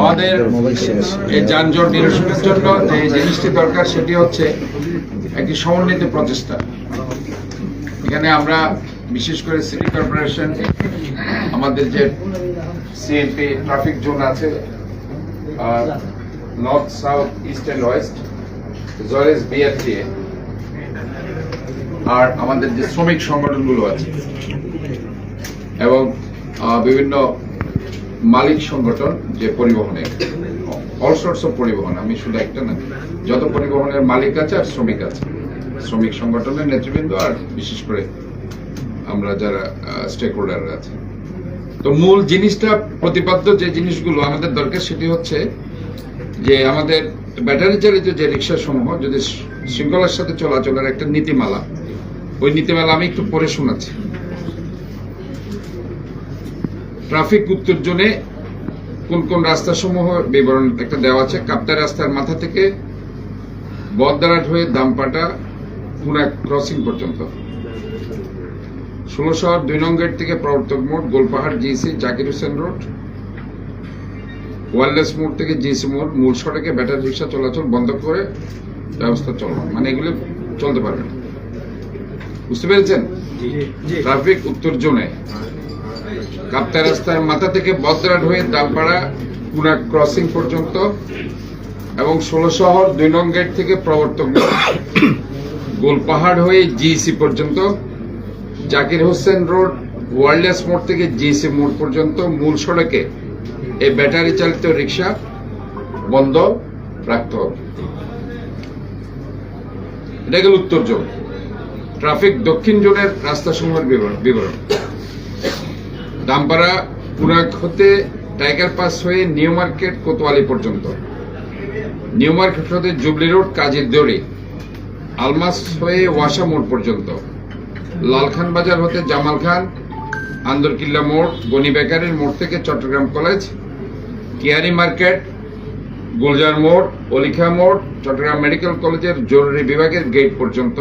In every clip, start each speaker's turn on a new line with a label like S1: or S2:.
S1: আমাদের এই যানজট নিরসনের জন্য যে জিনিসটি দরকার, সেটি হচ্ছে একটি সমন্বিত প্রচেষ্টা। এখানে আমরা বিশেষ করে সিটি কর্পোরেশন, আমাদের যে সিএমপি ট্রাফিক জোন আছে north, south, east and west Joyce BRTA, আর আমাদের যে শ্রমিক সংগঠনগুলো আছে, এবং বিভিন্ন মালিক সংগঠন যে পরিবহনে অল সোর্স অফ পরিবহন, আমি শুধু একটা না। যত পরিবহনের মালিক আছে আর শ্রমিক আছে। শ্রমিক সংগঠনের নেতৃবৃন্দ আর বিশেষ করে আমরা যারা স্টেক হোল্ডার আছে। তো মূল জিনিসটা, প্রতিপাদ্য যে জিনিসগুলো আমাদের দরকার সেটি হচ্ছে যে আমাদের ব্যাটারি চালিত যে রিক্সা সমূহ যদি শৃঙ্খলার সাথে চলাচলের একটা নীতিমালা, ওই নীতিমালা আমি একটু পড়ে শোনাচ্ছি। ট্রাফিক উত্তেজনে কোন কোন রাস্তাসমূহ বিবরণ একটা দেওয়া আছে কাপ্তাই রাস্তার মাথা থেকে বদদারাট হয়ে দামপাটা পুনা ক্রসিং পর্যন্ত। ষোলো শহর দুই নং গেট থেকে প্রবর্তক মোড় Golpahar GC Zakir Hossain road. Wireless মোড় থেকে জিসি মোড় মূল সড়কে ব্যাটারি রিক্সা চলাচল বন্ধ করে ব্যবস্থা চলমান। মানে এগুলো চলতে পারবে না। বুঝতে পেরেছেন? ট্রাফিক উত্তর জোনে কাপ্তাই রাস্তার মাথা থেকে বদরাট হয়ে দামপাড়া পুনা ক্রসিং পর্যন্ত এবং ষোলো শহর দুই নং গেট থেকে প্রবর্তক গোলপাহাড় হয়ে জিসি পর্যন্ত, জাকির হোসেন রোড ওয়ার্ল্ডলেস মোড় থেকে জিসি মোড় পর্যন্ত মূল সড়কে এই ব্যাটারি চালিত রিক্সা বন্ধ রাখতে হবে। এটা গেল উত্তর জোন। ট্রাফিক দক্ষিণ জোনের রাস্তাসমূহের বিবরণ। দামপাড়া, পুরাক হতে টাইগার পাস হয়ে নিউ মার্কেট কোতোয়ালি পর্যন্ত। নিউ মার্কেট হতে জুবলি রোড, কাজীর দড়ি। আলমাস হয়ে ওয়াসা মোড় পর্যন্ত। লালখান বাজার হতে জামাল খান, আন্দরকিল্লা মোড় গনি বেকারির মোড় থেকে চট্টগ্রাম কলেজ। কিয়ারি মার্কেট, গুলজার মোড়, অলিখা মোড়, চট্টগ্রাম মেডিকেল কলেজের জরুরি বিভাগের গেট পর্যন্ত।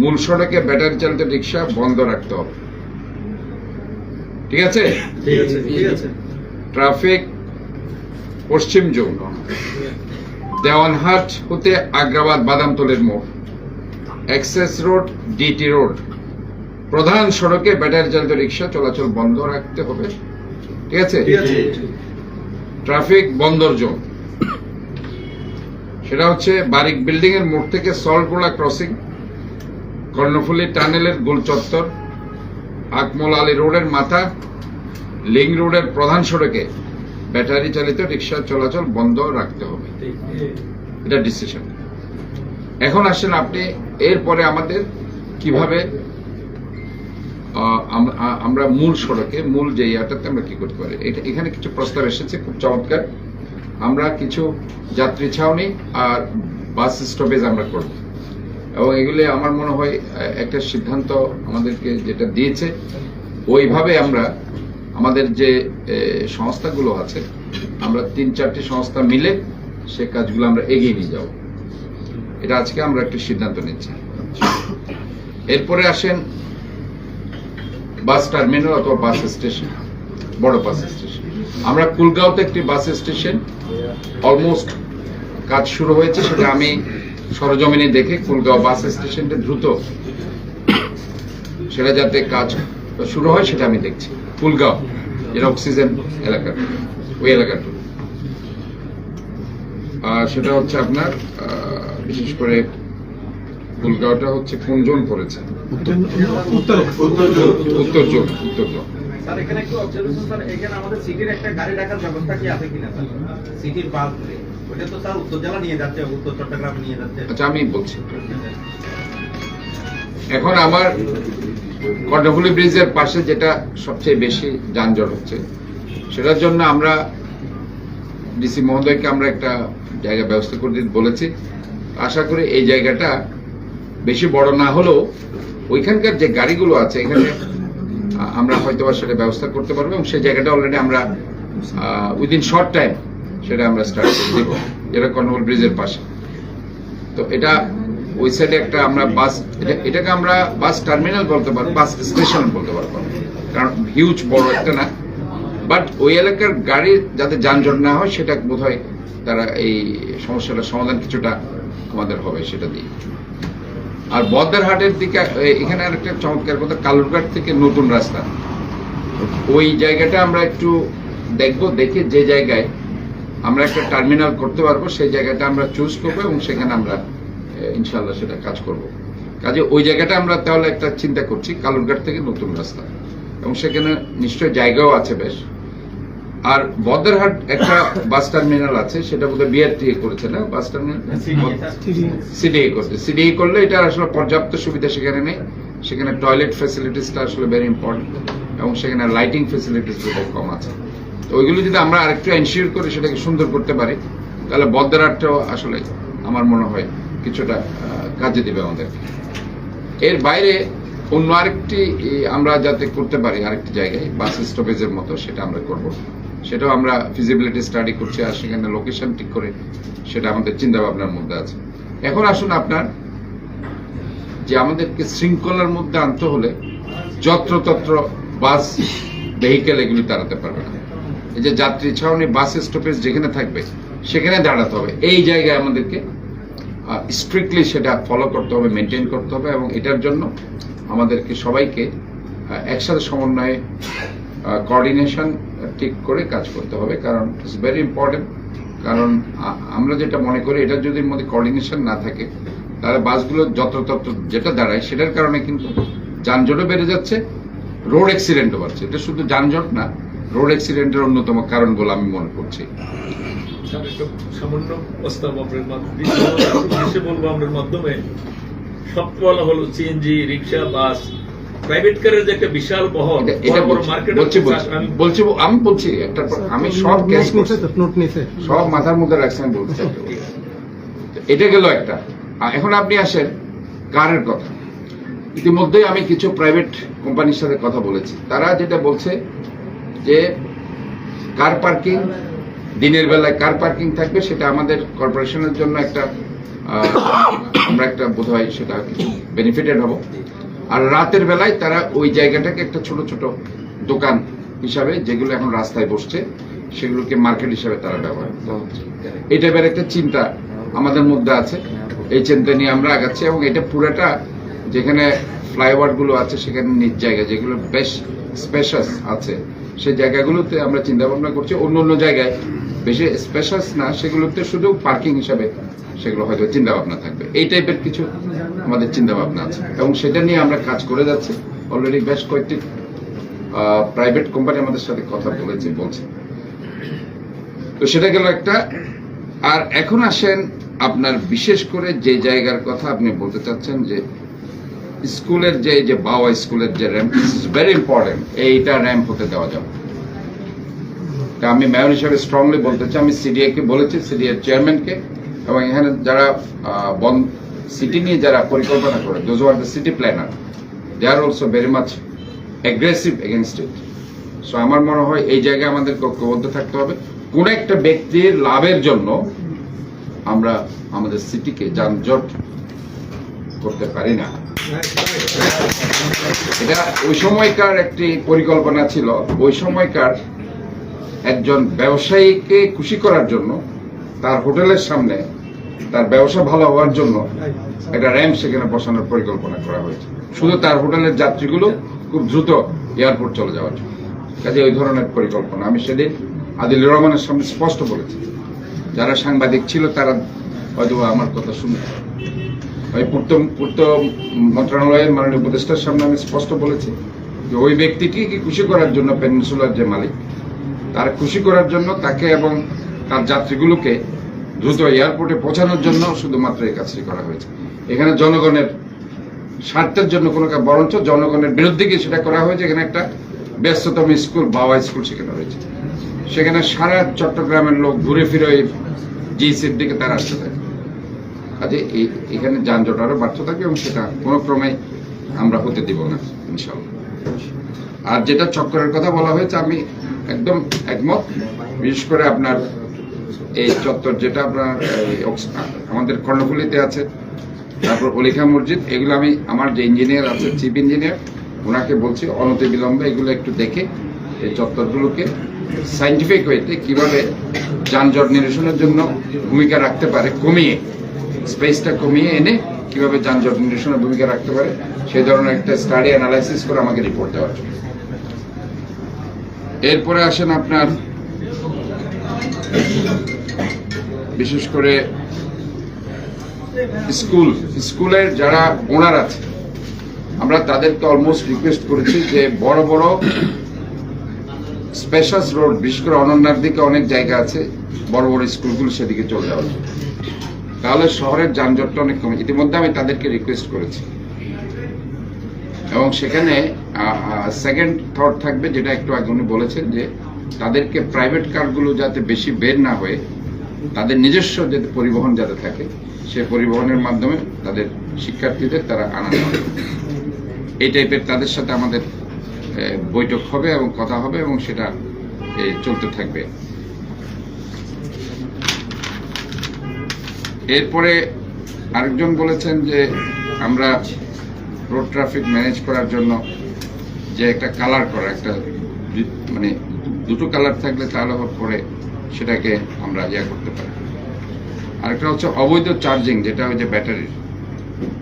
S1: মূল সড়কে ব্যাটারি চালিত রিক্সা বন্ধ রাখতে হবে। ঠিক আছে? ট্রাফিক পশ্চিম জোন দেওয়ানহাট হতে আগ্রাবাদ বাদামতলের মোড়। Access road DT road. প্রধান সড়কে ব্যাটারি চালিত রিক্সা চলাচল বন্ধ রাখতে হবে। ঠিক আছে? ট্রাফিক বন্দর জোন। সেটা হচ্ছে বারিক বিল্ডিং এর মোড় থেকে সল্টগোলা ক্রসিং কর্ণফুলী টানেলের গোল চত্বর আকমল আলী রোডের মাথা, লিং রোডের প্রধান সড়কে ব্যাটারি চালিত রিক্সা চলাচল বন্ধ রাখতে হবে। এটা ডিসিশন এখন আসেন আপনি, এরপরে আমাদের কীভাবে আমরা মূল সড়কে, মূল যে ইয়াটাতে আমরা কি করতে পারি? এটা- এখানে কিছু প্রস্তাব এসেছে, খুব চমৎকার। আমরা কিছু যাত্রী ছাউনি আর বাস স্টপেজ আমরা করব। এবং এগুলি আমার মনে হয় একটা সিদ্ধান্ত আমাদেরকে যেটা দিয়েছে, ওইভাবে আমরা আমাদের যে সংস্থাগুলো আছে, আমরা তিন চারটি সংস্থা মিলে সে কাজগুলো আমরা এগিয়ে নিয়ে যাব। এটা আজকে আমরা একটা সিদ্ধান্ত নিচ্ছি। এরপরে আসেন বাস টার্মিনাল অথবা বাস স্টেশন, বড় বাস স্টেশন। আমরা কুলগাঁওতে একটি বাস স্টেশন, অলমোস্ট কাজ শুরু হয়েছে, সেটা আমি সরজমিনে দেখে কুলগাঁও বাস স্টেশনটা দ্রুত সেটা যাতে কাজ শুরু হয় সেটা আমি দেখছি। কুলগাঁও যেটা অক্সিজেন এলাকা ওই এলাকাটা। আর সেটা হচ্ছে আপনার আহ, বিশেষ করে কুলগাঁওটা হচ্ছে কোন জোন পড়েছে। উত্তর জোন। উত্তর জোন
S2: স্যার এখানে একটু অবজারভেশন স্যার এখানে আমাদের সিটির একটা গাড়ি রাখার ব্যবস্থা কি আছে কিনা স্যার? সিটির বাসগুলি
S1: আচ্ছা এখন আমার কর্ণফুলি ব্রিজের পাশে যেটা সবচেয়ে বেশি যানজট হচ্ছে, সেটার জন্য আমরা ডিসি মহোদয়কে আমরা একটা জায়গা ব্যবস্থা করে দিতে বলেছি। আশা করি এই জায়গাটা বেশি বড় না হলেও ওইখানকার যে গাড়িগুলো আছে, এখানে আমরা হয়তো সেটা ব্যবস্থা করতে পারব এবং সেই জায়গাটা অলরেডি আমরা উইদিন শর্ট টাইম সেটা আমরা স্টার্ট করে দিব। যেটা কর্ণফুল ব্রিজের পাশে। তো এটা ওই সাইডে একটা আমরা বাস এটা- এটাকে আমরা বাস টার্মিনাল বলতে পারব বাস স্টেশন বলতে পারব কারণ হিউজ বড় একটা না। বাট ওই এলাকার গাড়ি যাতে যানজট না হয়, সেটা বোধ হয় তারা এই সমস্যাটার সমাধান কিছুটা আমাদের হবে সেটা দিয়ে। আর বদ্দারহাটের দিকে এখানে আর একটা চমৎকার কথা, কালুরঘাট থেকে নতুন রাস্তা। ওই জায়গাটা আমরা একটু দেখব, দেখে যে জায়গায় আমরা একটা টার্মিনাল করতে পারব, সেই জায়গাটা আমরা চুজ করব এবং সেখানে আমরা ইনশাল্লাহ সেটা কাজ করব। কাজে ওই জায়গাটা আমরা তাহলে একটা চিন্তা করছি, কালুরঘাট থেকে নতুন রাস্তা। এবং সেখানে নিশ্চয় জায়গাও আছে বেশ। আর বদ্দারহাট একটা বাস টার্মিনাল আছে, সেটা বোধহয় বিআরটি করেছে না? বাস টার্মিনাল সিডিএ সিডিএ করলে এটা আসলে পর্যাপ্ত সুবিধা সেখানে নেই। সেখানে টয়লেট ফ্যাসিলিটিসটা আসলে ভেরি ইম্পর্টেন্ট এবং সেখানে লাইটিং ফ্যাসিলিটিস বোধহয় কম আছে। ওইগুলো যদি আমরা আরেকটু এনশিওর করে সেটাকে সুন্দর করতে পারি, তাহলে বদ্দারহাটটাও আসলে আমার মনে হয় কিছুটা কাজে দিবে আমাদেরকে। এর বাইরে অন্য আরেকটি আমরা যাতে করতে পারি আরেকটি জায়গায়, বাস স্টপেজের মতো সেটা আমরা করব। সেটাও আমরা ফিজিবিলিটি স্টাডি করছি আর সেখানে লোকেশন ঠিক করে সেটা আমাদের চিন্তা ভাবনার মধ্যে আছে। এখন আসুন আপনার, যে আমাদেরকে শৃঙ্খলার মধ্যে আনতে হলে যত্রতত্র বাস ভেহিকেল এগুলি দাঁড়াতে পারবে না। যে যাত্রী ছাউনি বাস স্টপেজ যেখানে থাকবে, সেখানে দাঁড়াতে হবে। এই জায়গায় আমাদেরকে স্ট্রিক্টলি সেটা ফলো করতে হবে মেনটেন করতে হবে এবং এটার জন্য আমাদেরকে সবাইকে একসাথে সমন্বয়ে কোঅর্ডিনেশন ঠিক করে কাজ করতে হবে। কারণ ইটস ভেরি ইম্পর্টেন্ট কারণ আমরা যেটা মনে করি, এটার যদি মধ্যে কোঅর্ডিনেশন না থাকে, তাহলে বাসগুলো যত্রতত্র যেটা দাঁড়ায়, সেটার কারণে কিন্তু যানজটও বেড়ে যাচ্ছে রোড অ্যাক্সিডেন্টও বাড়ছে। এটা শুধু যানজট না রোড অ্যাক্সিডেন্টের অন্যতম কারণ বলে আমি মনে করছি।
S3: সামান্য প্রস্তাব আপনার মাধ্যমে। বলব আপনার মাধ্যমে সবচেয়ে ভালো হলো সিএনজি রিক্সা বাস প্রাইভেট কারের যে একটা বিশাল বহর
S1: এটা- এটা
S3: বড় বড়
S1: বলছি
S3: মার্কেট
S1: বলছি বলছি বলছি আমি বলছি একটা আমি সব ক্যাচ করছি
S4: নোট নিছে।
S1: সব মাথার মধ্যে রাখছি আমি বলছি। এটা গেল একটা। আর এখন আপনি আসেন কারের কথা? ইতিমধ্যেই আমি কিছু প্রাইভেট কোম্পানির সাথে কথা বলেছি। তারা যেটা বলছে যে কার পার্কিং দিনের বেলায় কার পার্কিং থাকবে, সেটা আমাদের কর্পোরেশনের জন্য একটা আমরা একটা বোধ হয় সেটা কিছু বেনিফিটেড হব। আর রাতের বেলায় তারা ওই জায়গাটাকে একটা ছোট ছোট দোকান হিসাবে, যেগুলো এখন রাস্তায় বসছে, সেগুলোকে মার্কেট হিসাবে তারা ব্যবহার এই টাইপের একটা চিন্তা আমাদের মধ্যে আছে। এই চিন্তা নিয়ে আমরা আগাচ্ছি এবং এটা পুরাটা যেখানে ফ্লাইওভারগুলো আছে, সেখানে নিজ জায়গা যেগুলো বেশ স্পেশাস আছে সেই জায়গাগুলোতে আমরা চিন্তা ভাবনা করছি, অন্য অন্য জায়গায়। বেশি স্পেশাস না, সেগুলোতে শুধু পার্কিং হিসাবে সেগুলো হয়তো চিন্তা ভাবনা থাকবে। এই টাইপের কিছু আমাদের চিন্তা ভাবনা আছে। এবং সেটা নিয়ে আমরা কাজ করে যাচ্ছি। অলরেডি বেশ কয়েকটি প্রাইভেট কোম্পানি আমাদের সাথে কথা বলেছে, বলছে। তো সেটা গেল একটা। আর এখন আসেন আপনার বিশেষ করে যে জায়গার কথা আপনি বলতে চাচ্ছেন যে স্কুলের যে যে বাওয়া স্কুলের যে র্যাম্প ইস ভেরি ইম্পর্টেন্ট এইটা র্যাম্প হতে দেওয়া যাবে। তা আমি মেয়র হিসেবে স্ট্রংলি বলতে চাই, আমি সিডিএ কে বলেছি সিডিএর চেয়ারম্যানকে এবং এখানে যারা বন সিটি নিয়ে যারা পরিকল্পনা করে those are the city planner they are also very much aggressive against it so আমার মনে হয় এই জায়গায় আমাদের ঐক্যবদ্ধ থাকতে হবে। কোন একটা ব্যক্তির লাভের জন্য আমরা আমাদের সিটিকে যানজট করতে পারি না। এটা ওই সময়কার একটি পরিকল্পনা ছিল। ওই সময়কার একজন ব্যবসায়ীকে খুশি করার জন্য তার হোটেলের সামনে তার ব্যবসা ভালো হওয়ার জন্য একটা র্যাম্প সেখানে বসানোর পরিকল্পনা করা হয়েছে। শুধু তার হোটেলের যাত্রীগুলো খুব দ্রুত এয়ারপোর্ট চলে যাওয়ার জন্য। কাজে ওই ধরনের পরিকল্পনা। আমি সেদিন আদিলুর রহমানের সামনে স্পষ্ট বলেছি। যারা সাংবাদিক ছিল তারা হয়তো আমার কথা শুনে ওই পূর্ত পূর্ত মন্ত্রণালয়ের মাননীয় উপদেষ্টার সামনে আমি স্পষ্ট বলেছি যে ওই ব্যক্তিটিকে খুশি করার জন্য পেনিনসুলার যে মালিক, তার খুশি করার জন্য তাকে এবং তার যাত্রীগুলোকে দ্রুত এয়ারপোর্টে পৌঁছানোর জন্য শুধুমাত্র এই কাজটি করা হয়েছে। এখানে জনগণের স্বার্থের জন্য কোনো বরঞ্চ জনগণের বিরুদ্ধে গিয়ে সেটা করা হয়েছে। এখানে একটা ব্যস্ততম স্কুল, বাবা স্কুল সেখানে রয়েছে। সেখানে সারা চট্টগ্রামের লোক ঘুরে ফিরে ওই জিসির দিকে তারা আসতে থাকে। কাজে এই- এখানে যানজট আরও বাড়তে থাকবে এবং সেটা কোনো ক্রমে আমরা হতে দিব না ইনশাল্লাহ আর যেটা চক্করের কথা বলা হয়েছে, আমি একদম একমত। বিশেষ করে আপনার এই চত্বর যেটা আপনার আমাদের কর্ণফুলিতে আছে, তারপর অলিখা মসজিদ, এগুলো আমি আমার যে ইঞ্জিনিয়ার আছে, চিফ ইঞ্জিনিয়ার, ওনাকে বলছি, অনতি বিলম্বে এগুলো একটু দেখে এই চত্বরগুলোকে সাইন্টিফিক ওয়েতে কীভাবে যানজট নিরসনের জন্য ভূমিকা রাখতে পারে, কমিয়ে। স্পেসটা কমিয়ে এনে কীভাবে যানজট নিরসনের ভূমিকা রাখতে পারে, সেই ধরনের একটা স্টাডি অ্যানালাইসিস করে আমাকে রিপোর্ট দেওয়ার জন্য এরপরে আসেন আপনার, বিশেষ করে স্কুল স্কুলের যারা ওনার আছে, আমরা তাদেরকে অলমোস্ট রিকোয়েস্ট করেছি যে বড় বড় স্পেশাস রোড বিশেষ করে অনন্যার দিকে অনেক জায়গা আছে, বড় বড় স্কুলগুলো সেদিকে চলে যাওয়া। তাহলে শহরের যানজটটা অনেক কমে। ইতিমধ্যে আমি তাদেরকে রিকোয়েস্ট করেছি। এবং সেখানে সেকেন্ড থট থাকবে, যেটা একটু আগে উনি বলেছেন যে, তাদেরকে প্রাইভেট কারগুলো যাতে বেশি বের না হয়ে, তাদের নিজস্ব যে পরিবহন যাতে থাকে, সে পরিবহনের মাধ্যমে তাদের শিক্ষার্থীদের তারা হবে এই টাইপের তাদের সাথে আমাদের বৈঠক হবে এবং কথা হবে এবং সেটা চলতে থাকবে। এরপরে আরেকজন বলেছেন যে আমরা রোড ট্রাফিক ম্যানেজ করার জন্য যে একটা কালার করা, একটা মানে দুটো কালার থাকলে তাহলে পরে সেটাকে আমরা ইয়া করতে পারি। আরেকটা হচ্ছে অবৈধ চার্জিং যেটা যে ব্যাটারির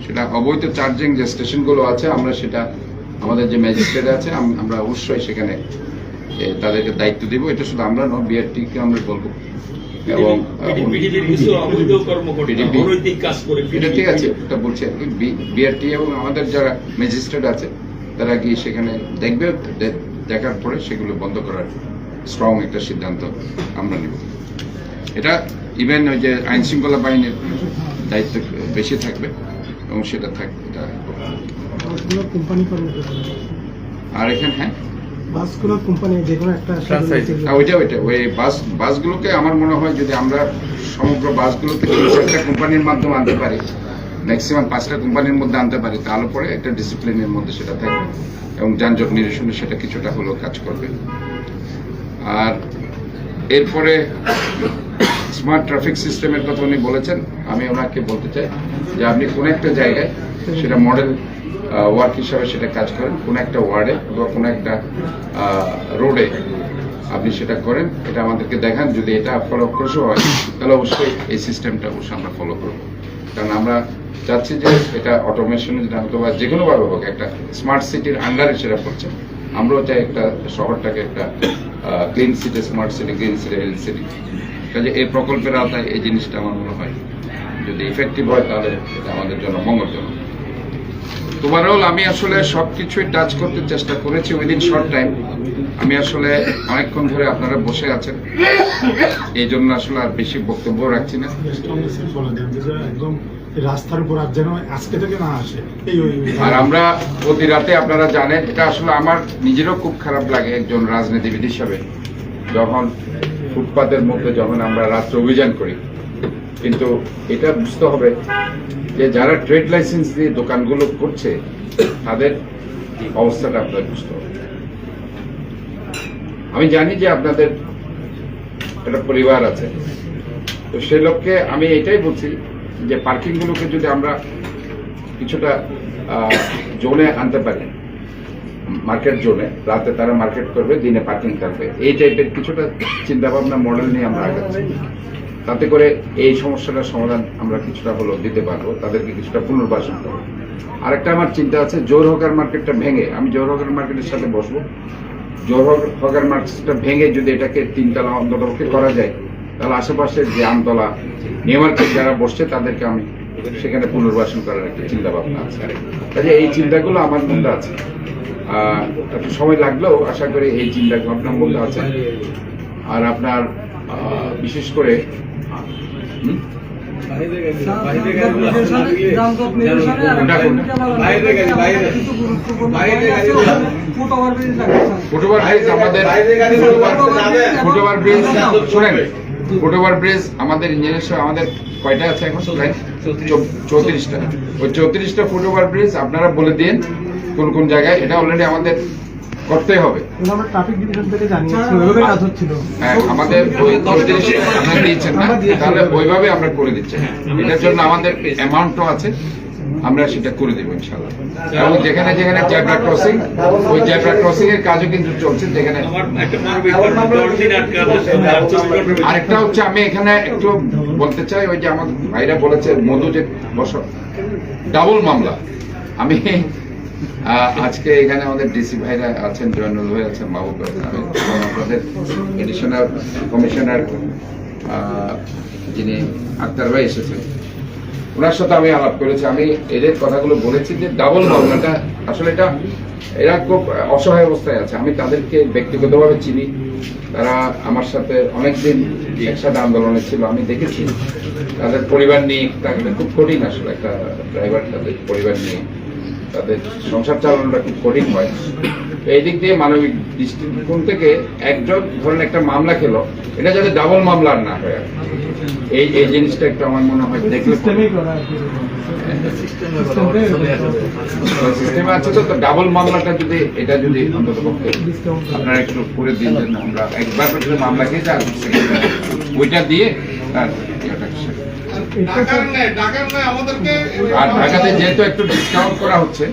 S1: সেটা অবৈধ চার্জিং যে স্টেশনগুলো আছে, আমরা সেটা আমাদের যে ম্যাজিস্ট্রেট আছে আমরা অবশ্যই সেখানে তাদেরকে দায়িত্ব দিব। এটা শুধু আমরা নয় বিআরটিকে আমরা বলব। এবং এটা ঠিক আছে এটা বলছি বিআরটি এবং আমাদের যারা ম্যাজিস্ট্রেট আছে তারা গিয়ে সেখানে দেখবে দেখার পরে সেগুলো বন্ধ করার স্ট্রং একটা সিদ্ধান্ত আমরা নেব। এটা ইভেন ওই যে আইন শৃঙ্খলা বাহিনীর দায়িত্ব বেশি থাকবে এবং সেটা থাকবে আর এখানে হ্যাঁ?
S4: বাসগুলো কোম্পানি যে কোনো একটা
S1: হ্যাঁ, ওইটা ওইটা ওই বাস বাসগুলোকে আমার মনে হয় যদি আমরা সমগ্র বাসগুলোকে চারটা কোম্পানির মাধ্যমে আনতে পারি ম্যাক্সিমাম পাঁচটা কোম্পানির মধ্যে আনতে পারি তাহলে পরে একটা ডিসিপ্লিনের মধ্যে সেটা থাকবে এবং যানজট নিরসনে সেটা কিছুটা হলেও কাজ করবে। আর এরপরে স্মার্ট ট্রাফিক সিস্টেমের কথা উনি বলেছেন আমি ওনাকে বলতে চাই যে আপনি কোন একটা জায়গায় সেটা মডেল ওয়ার্ক হিসাবে সেটা কাজ করেন। কোন একটা ওয়ার্ডে বা কোন একটা রোডে আপনি সেটা করেন। এটা আমাদেরকে দেখান। যদি এটা ফলপ্রসূ হয়, তাহলে অবশ্যই এই সিস্টেমটা অবশ্যই আমরা ফলো করব। কারণ আমরা চাচ্ছি যে এটা অটোমেশন অথবা যে কোনোভাবে হোক, একটা স্মার্ট সিটির আন্ডারে সেটা পড়ছে আমরাও চাই একটা শহরটাকে একটা clean city smart city green city health city কাজে এই প্রকল্পের আওতায় এই জিনিসটা আমার মনে হয় যদি ইফেক্টিভ হয়, তাহলে এটা আমাদের জন্য মঙ্গলজনক। ওভারঅল আমি আসলে সবকিছুই টাচ করতে চেষ্টা করেছি উইদিন শর্ট টাইম আমি আসলে অনেকক্ষণ ধরে আপনারা বসে আছেন। এই জন্য আসলে আর বেশি বক্তব্য রাখছি না।
S4: রাস্তার উপর আর
S1: আমরা প্রতি রাতে আপনারা জানেন, এটা আসলে আমার নিজেরও খুব খারাপ লাগে একজন রাজনীতিবিদ হিসাবে। ফুটপাতের মধ্যে যখন আমরা রাত্রে অভিযান করি। কিন্তু এটা বুঝতে হবে যে যারা ট্রেড লাইসেন্স দিয়ে দোকানগুলো করছে, তাদের অবস্থাটা আপনাদের বুঝতে হবে। আমি জানি যে আপনাদের একটা পরিবার আছে। তো সেই লক্ষ্যে আমি এটাই বলছি যে পার্কিংগুলোকে যদি আমরা কিছুটা জোনে আনতে পারি, মার্কেট জোনে, রাতে তারা মার্কেট করবে, দিনে পার্কিং থাকবে। এই টাইপের কিছুটা চিন্তাভাবনা মডেল নিয়ে আমরা আগাচ্ছি। তাতে করে এই সমস্যাটার সমাধান আমরা কিছুটা হলেও দিতে পারব, তাদেরকে কিছুটা পুনর্বাসন করব। আরেকটা আমার চিন্তা আছে, জোর হকার মার্কেটটা ভেঙে, আমি জোর হকার মার্কেটের সাথে বসবো। জোর হক- হকার মার্কেটটা ভেঙে যদি এটাকে তিনতলা অন্ততপক্ষে করা যায়, তাহলে আশেপাশের যে আমতলা নিউ মার্কেট যারা বসছে, তাদেরকে আমি সেখানে পুনর্বাসন করার একটা চিন্তা ভাবনা আছে। কাজে এই চিন্তাগুলো আমার মধ্যে আছে। একটু সময় লাগলেও আশা করি এই চিন্তা ভাবনার মধ্যে আছে। আর আপনার বিশেষ করে? ফুটওভার ব্রিজ আমাদের আমাদের ইঞ্জিনিয়ার কয়টা আছে এখন? চৌত্রিশটা। ওই চৌত্রিশটা ফুটওভার ব্রিজ আপনারা বলে দিন কোন কোন জায়গায়। এটা অলরেডি আমাদের করতে হবে। হ্যাঁ আমাদের ওই চৌত্রিশটা আপনারা দিয়েছেন না? তাহলে ওইভাবে আমরা করে দিচ্ছি। এটার জন্য আমাদের অ্যামাউন্টও আছে। আমরা সেটা করে দেবো ইনশাল্লাহ এবং যেখানে যেখানে জ্যাবরা ক্রসিং ওই জ্যাবরা ক্রসিং এর কাজও কিন্তু চলছে। যেখানে আরেকটা হচ্ছে আমি এখানে একটু বলতে চাই ওই যে আমার ভাইরা বলেছে মধু যে বস ডাবল মামলা। আমি আজকে এখানে আমাদের ডিসি ভাইরা আছেন, জয়নুল ভাই আছেন মাহবুব এডিশনাল কমিশনার যিনি আক্তার ভাই এসেছেন। ওনার সাথে আমি আলাপ করেছি। আমি এদের কথাগুলো বলেছি যে ডাবল মামলাটা আসলে এটা, এরা খুব অসহায় অবস্থায় আছে। আমি তাদেরকে ব্যক্তিগতভাবে চিনি। তারা আমার সাথে অনেকদিন একসাথে আন্দোলনে ছিল। আমি দেখেছি। তাদের পরিবার নিয়ে, তাদের খুব কঠিন আসলে একটা ড্রাইভার তাদের পরিবার নিয়ে। তাদের সংসার চালানোটা খুব কঠিন হয়। তো এই দিক দিয়ে মানবিক দৃষ্টিকোণ থেকে একজন ধরেন একটা মামলা খেলো এটা যাতে ডাবল মামলা আর না হয় আর এই এই জিনিসটা একটু আমার মনে হয় দেখলে সিস্টেমে আছে তো তো ডাবল মামলাটা যদি এটা যদি অন্তত পক্ষে আপনারা একটু করে দিন আমরা একবার করে মামলা খেয়েছি ওইটা দিয়ে তার ঢাকাতে যেহেতু একটু ডিসকাউন্ট করা হচ্ছে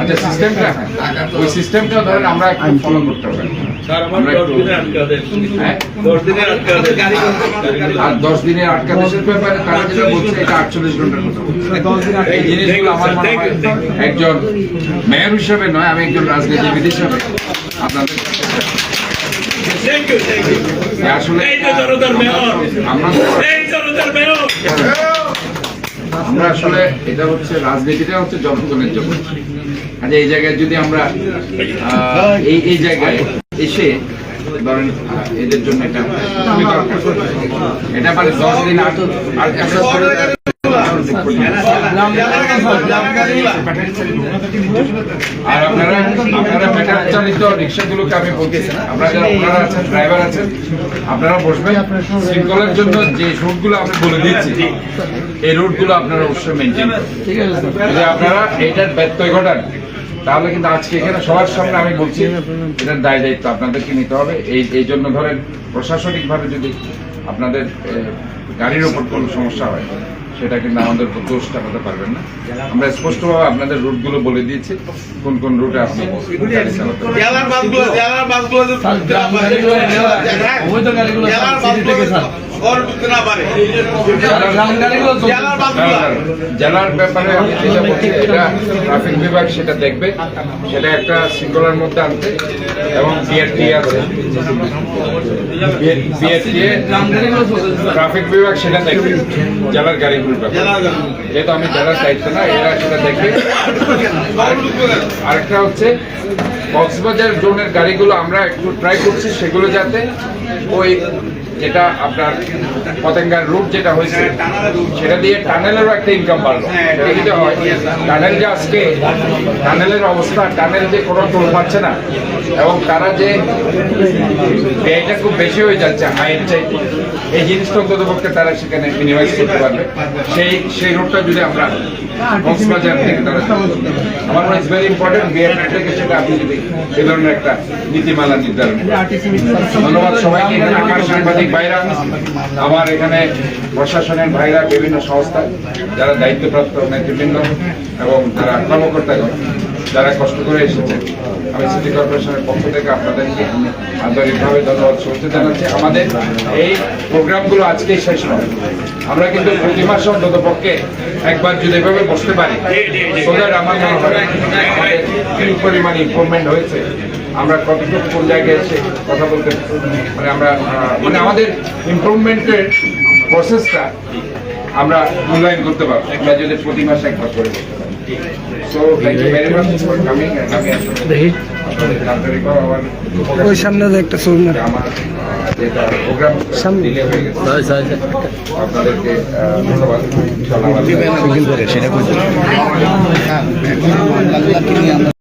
S1: আচ্ছা সিস্টেমটা ওই সিস্টেমটা ধরেন আমরা একটু ফলো করতে পারি
S3: স্যার আমার
S1: আমরা
S3: দশ
S1: একটু-
S3: দিনের আটকে দেন? দশ। দিনের আটকে দেন
S1: আর দশ দিনের আটকা দেশের ব্যাপারে তারা যেটা বলছে এটা আটচল্লিশ ঘণ্টার কথা। বলছে এই জিনিসগুলো আমার মনে হয় একজন মেয়র হিসেবে নয় আমি একজন রাজনীতিবিদ হিসেবে। আপনাদের
S3: থ্যাংক ইউ থ্যাংক ইউ
S1: আসলে
S3: এই যে জনতার মেয়র।
S1: আমরা
S3: এই জনতার মেয়র।
S1: আমরা আসলে এটা হচ্ছে রাজনীতিটা হচ্ছে জনগণের জন্য। আচ্ছা এই জায়গায় যদি আমরা আহ, এই এই জায়গায় এসে ধরেন এদের জন্য এটা এটা মানে দশ দিন আট আর আপনারা আপনারা চালিত রিক্সাগুলোকে আমি বলতেছি আমরা যারা আছেন ড্রাইভার আছেন, আপনারা বসবেন। শৃঙ্খলার জন্য যে রুটগুলো আমি বলে দিচ্ছি, এই রুটগুলো আপনারা অবশ্যই মেনটেন যদি আপনারা এইটার ব্যত্যয় ঘটান, তাহলে কিন্তু আজকে এখানে সবার সামনে আমি বলছি, এটার দায় দায়িত্ব আপনাদেরকে নিতে হবে। এই এই জন্য ধরেন, প্রশাসনিকভাবে যদি আপনাদের গাড়ির ওপর কোনো সমস্যা হয় সেটা কিন্তু আমাদের দোষ চাপাতে পারবেন না। আমরা স্পষ্টভাবে আপনাদের রুটগুলো বলে দিয়েছি কোন কোন রুটে আপনি চালাতে পারবেন।
S5: জেলার বাসগুলো জেলার বাসগুলো ঢুকতে না পারে। জেলার
S1: ব্যাপারে আমি যেটা বলছি এটা ট্রাফিক বিভাগ সেটা দেখবে। সেটা একটা শৃঙ্খলার মধ্যে আনতে এবং বিআরটি আছে ট্রাফিক বিভাগ সেটা দেখবে জেলার গাড়িগুলোর ব্যাপারে। যেহেতু আমি জেলার দায়িত্ব না এরা সেটা দেখবে। আরেকটা হচ্ছে কক্সবাজার জোনের গাড়িগুলো আমরা একটু ট্রাই করছি সেগুলো যাতে ওই যেটা আপনার পতেঙ্গার রুট যেটা হয়েছে, সেটা দিয়ে টানেলেরও একটা ইনকাম বাড়লো। যদি হয় টানেল যে আজকে, টানেলের অবস্থা, টানেল যে কোনো টোল পাচ্ছে না, এবং তারা যে ব্যয়টা খুব বেশি হয়ে যাচ্ছে আয়ের চাইতে এই জিনিসটা অন্তত পক্ষে তারা সেখানে মিনিমাইজ করতে পারবে। সেই সেই রুটটা যদি আমরা আমার মনে হয় ভেরি ইম্পর্টেন্ট থেকে সেটা আপনি যদি এই ধরনের একটা নীতিমালা নির্ধারণ। ধন্যবাদ সবাইকে আমার সাংবাদিক ভাইরা আমার এখানে প্রশাসনের ভাইরা বিভিন্ন সংস্থা যারা দায়িত্বপ্রাপ্ত নেতৃবৃন্দ এবং যারা কর্মকর্তাগণ যারা কষ্ট করে এসেছে। আমি সিটি কর্পোরেশনের পক্ষ থেকে আপনাদেরকে আন্তরিকভাবে ধন্যবাদ শুভেচ্ছা জানাচ্ছি। আমাদের এই প্রোগ্রামগুলো আজকেই শেষ নয় আমরা কিন্তু প্রতি মাসে অন্তত পক্ষে একবার যদি এভাবে বসতে পারি আমার মনে হয় আমাদের কি পরিমাণ ইম্প্রুভমেন্ট হয়েছে আমরা কতটুকু কোন জায়গায় এসে কথা বলতে মানে আমরা মানে আমাদের ইমপ্রুভমেন্টের প্রসেসটা আমরা মূল্যায়ন করতে পারব। আমরা যদি প্রতি মাসে একবার করে বসতে পারি। So thank you very much for coming আমি আসলে আপনাদের আন্তরিকভাবে আমার
S6: ওই সামনে যে একটা ছবি মার।
S1: আমার যেটা প্রোগ্রাম ডিলে হয়ে গেছে। আপনাদেরকে ধন্যবাদ। ইনশাআল্লাহ আমার-